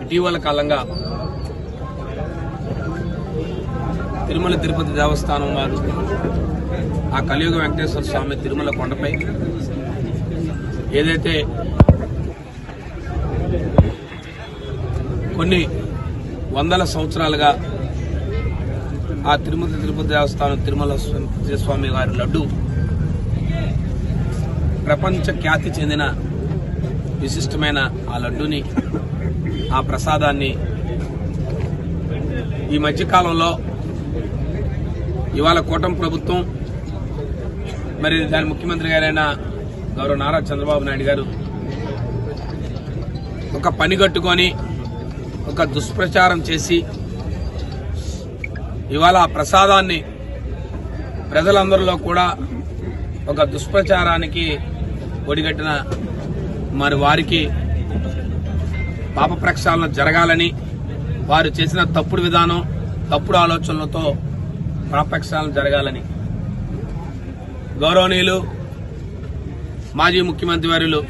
ఇటీవల కాలంగా తిరుమల తిరుపతి దేవస్థానం వారు ఆ కలియుగ వెంకటేశ్వర స్వామి తిరుమల కొండపై ఏదైతే కొన్ని వందల సంవత్సరాలుగా ఆ తిరుమల తిరుపతి దేవస్థానం తిరుమల స్వామి వారి లడ్డు ప్రపంచ ఖ్యాతి చెందిన విశిష్టమైన ఆ లడ్డుని ఆ ప్రసాదాన్ని ఈ మధ్యకాలంలో ఇవాళ కూటమి ప్రభుత్వం మరి దాని ముఖ్యమంత్రి గారైన గౌరవ నారా చంద్రబాబు నాయుడు గారు ఒక పని కట్టుకొని ఒక దుష్ప్రచారం చేసి ఇవాళ ఆ ప్రసాదాన్ని ప్రజలందరిలో కూడా ఒక దుష్ప్రచారానికి ఒడిగట్టిన మరి వారికి పాప ప్రక్షాళన జరగాలని వారు చేసిన తప్పుడు విధానం తప్పుడు ఆలోచనలతో పాపక్షాళన జరగాలని. గౌరవనీయులు మాజీ ముఖ్యమంత్రి వారులు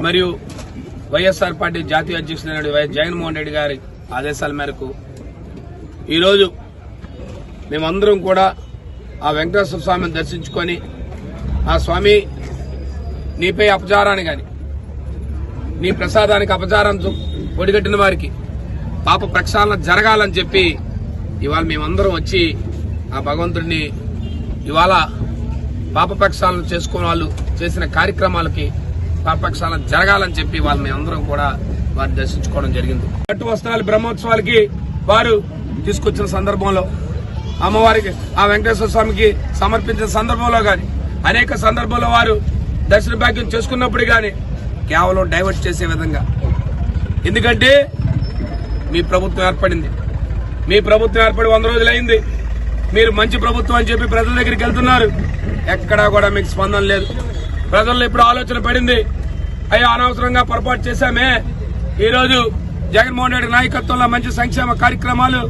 మరియు వైఎస్ఆర్ పార్టీ జాతీయ అధ్యక్షుడైన వైఎస్ జగన్మోహన్ రెడ్డి గారి ఆదేశాల మేరకు ఈరోజు మేమందరం కూడా ఆ వెంకటేశ్వర స్వామిని దర్శించుకొని ఆ స్వామి నీపై అపచారాన్ని కానీ నీ ప్రసాదానికి అపచారం ఒడిగట్టిన వారికి. పాప ప్రక్షాళన జరగాలని చెప్పి ఇవాళ మేమందరం వచ్చి ఆ భగవంతుడిని ఇవాళ పాప ప్రక్షాళన చేసుకున్న వాళ్ళు చేసిన కార్యక్రమాలకి పాప ప్రక్షాళన జరగాలని చెప్పి వాళ్ళు మేమందరం కూడా వారిని దర్శించుకోవడం జరిగింది. పట్టు వస్త్రాలు బ్రహ్మోత్సవాలకి వారు తీసుకొచ్చిన సందర్భంలో అమ్మవారికి ఆ వెంకటేశ్వర స్వామికి సమర్పించిన సందర్భంలో కానీ అనేక సందర్భాల్లో వారు దర్శన భాగ్యం చేసుకున్నప్పుడు కానీ కేవలం డైవర్ట్ చేసే విధంగా. ఎందుకంటే మీ ప్రభుత్వం ఏర్పడింది. మీ ప్రభుత్వం ఏర్పడి వంద రోజులైంది. మీరు మంచి ప్రభుత్వం అని చెప్పి ప్రజల దగ్గరికి వెళ్తున్నారు. ఎక్కడా కూడా మీకు స్పందన లేదు. ప్రజల్లో ఇప్పుడు ఆలోచన పడింది. అయ్యో అనవసరంగా పొరపాటు చేశామే. ఈరోజు జగన్మోహన్ రెడ్డి నాయకత్వంలో మంచి సంక్షేమ కార్యక్రమాలు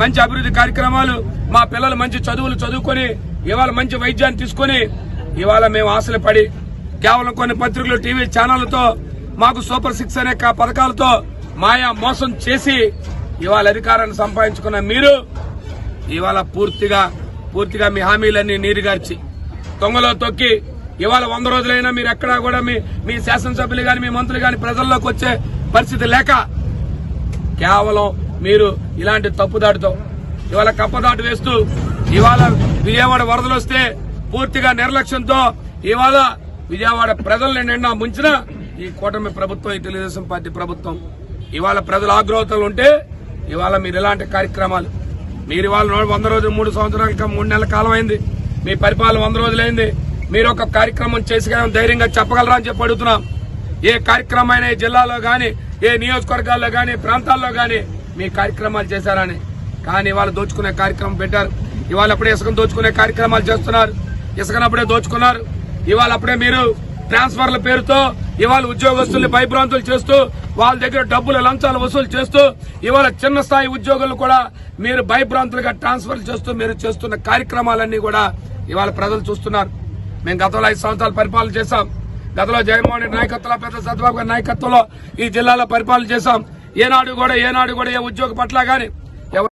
మంచి అభివృద్ధి కార్యక్రమాలు మా పిల్లలు మంచి చదువులు చదువుకొని ఇవాళ మంచి వైద్యాన్ని తీసుకొని ఇవాళ మేము ఆశలు పడి కేవలం కొన్ని పత్రికలు టీవీ ఛానళ్ళతో మాకు సూపర్ సిక్స్ అనే పథకాలతో మాయా మోసం చేసి ఇవాళ అధికారాన్ని సంపాదించుకున్న మీరు ఇవాళ పూర్తిగా పూర్తిగా మీ హామీలన్నీ నీరుగార్చి తొంగలో తొక్కి ఇవాళ వంద రోజులైనా మీరు ఎక్కడా కూడా మీ మీ శాసనసభ్యులు కానీ మీ మంత్రులు కానీ ప్రజల్లోకి వచ్చే పరిస్థితి లేక కేవలం మీరు ఇలాంటి తప్పుదాటుతో ఇవాళ కప్పదాటు వేస్తూ ఇవాళ విజయవాడ వరదలు వస్తే పూర్తిగా నిర్లక్ష్యంతో ఇవాళ విజయవాడ ప్రజల్ని నిండా ముంచిన ఈ కూటమి ప్రభుత్వం ఈ తెలుగుదేశం పార్టీ ప్రభుత్వం. ఇవాళ ప్రజల ఆగ్రహతలు ఉంటే ఇవాళ మీరు ఇలాంటి కార్యక్రమాలు. మీరు ఇవాళ వంద రోజులు మూడు సంవత్సరాల కా- మూడు నెలల కాలం అయింది మీ పరిపాలన వంద రోజులైంది. మీరు ఒక కార్యక్రమం చేసి ధైర్యంగా చెప్పగలరా అని చెప్పి అడుగుతున్నాం. ఏ కార్యక్రమం అయినా జిల్లాలో కానీ ఏ నియోజకవర్గాల్లో కానీ ప్రాంతాల్లో కానీ మీ కార్యక్రమాలు చేశారని. కానీ ఇవాళ దోచుకునే కార్యక్రమం పెట్టారు. ఇవాళ అప్పుడే ఇసుకను దోచుకునే కార్యక్రమాలు చేస్తున్నారు. ఇసుకనప్పుడే దోచుకున్నారు. ఇవాళ అప్పుడే మీరు ట్రాన్స్ఫర్ల పేరుతో ఇవాళ ఉద్యోగస్తుల్ని భయభ్రాంతులు చేస్తూ వాళ్ళ దగ్గర డబ్బులు లంచాలు వసూలు చేస్తూ ఇవాళ చిన్న స్థాయి ఉద్యోగులు కూడా మీరు భయభ్రాంతులుగా ట్రాన్స్ఫర్ చేస్తూ మీరు చేస్తున్న కార్యక్రమాలన్నీ కూడా ఇవాళ ప్రజలు చూస్తున్నారు. మేము గతంలో ఐదు సంవత్సరాలు పరిపాలన చేశాం. గతంలో జగన్మోహన్ రెడ్డి నాయకత్వంలో పెద్ద సత్యబాబు గారి నాయకత్వంలో ఈ జిల్లాలో పరిపాలన చేశాం. ఏనాడు కూడా ఏనాడు కూడా ఏ ఉద్యోగ పట్ల కానీ